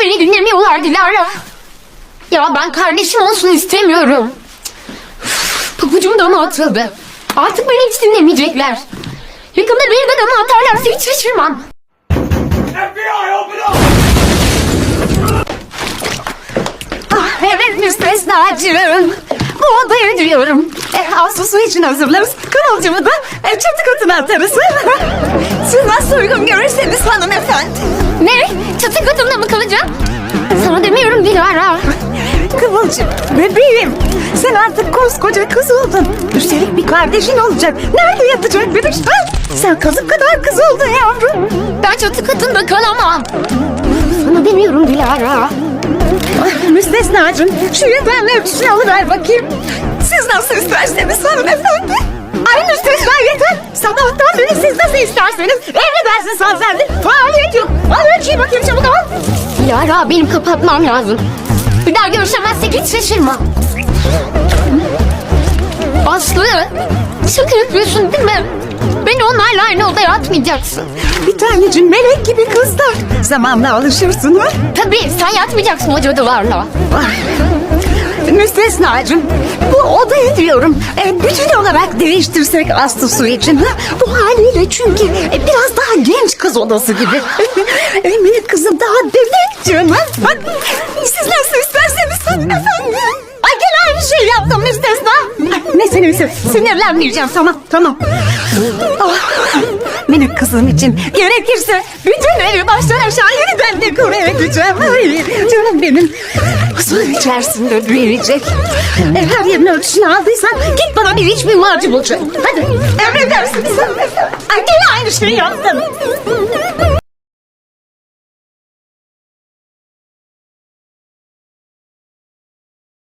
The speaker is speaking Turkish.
Beni dinlemiyorlar Dilara. Ya ben kardeşim olsun istemiyorum. Pabucum da mı atıldı? Artık beni hiç dinlemeyecekler. Yakında bir de dama atarlarsa hiç şaşırmam. FBI, open up! Ah, evet müstesnacığım. Bu odaya diyorum. E, Ağustos'u için hazırlarız. Kıvılcımı da e, çatı katına atarız. Siz nasıl uygun görürseniz hanımefendi. Çatı katında mı kalacağım? Sana demiyorum Dilara. Kıvılcım, bebeğim. Sen artık koskoca kız oldun. Üstelik bir kardeşin olacak. Nerede yatacak? Ha? Sen kazık kadar kız oldun yavrum. Ben çatı katında kalamam. Sana demiyorum Dilara. Müstesnacığım, şu yatağın ölçüsünü alıver bakayım. Siz nasıl isterseniz hanımefendi. Ay müstesna yeter. Sabahtan beri siz nasıl isterseniz emredersiniz hanımefendi. Faaliyet yok. Ölçüyü bakayım çabuk al. Dilara benim kapatmam lazım. Bir daha görüşemezsek hiç şaşırma. Aslı, şaka yapıyorsun değil mi? Beni onlarla aynı odaya atmayacaksın. Bir tanecim melek gibi kızlar. Zamanla alışırsın ha. Tabii sen yatmayacaksın o cadılarla. Müstesnacığım, bu odayı diyorum e, bütün olarak değiştirsek Aslı Su için. Ha? Bu haliyle çünkü e, biraz kız odası gibi. e, minik kızım daha bebek canım. Bak, siz nasıl isterseniz hanımefendi. Ay gene aynı şey yaptım müstesna. Neyse neyse sinirlenmeyeceğim tamam tamam. Ah, minik kızım için gerekirse bütün evi baştan aşağı yeniden dekore edeceğim. Ay, canım benim. Su içerisinde büyüyecek. E, her yerin ölçüsünü aldıysan git bana bir iç bir macun bulacaksın. Hadi emredersiniz. Ay gene aynı şeyi yaptın.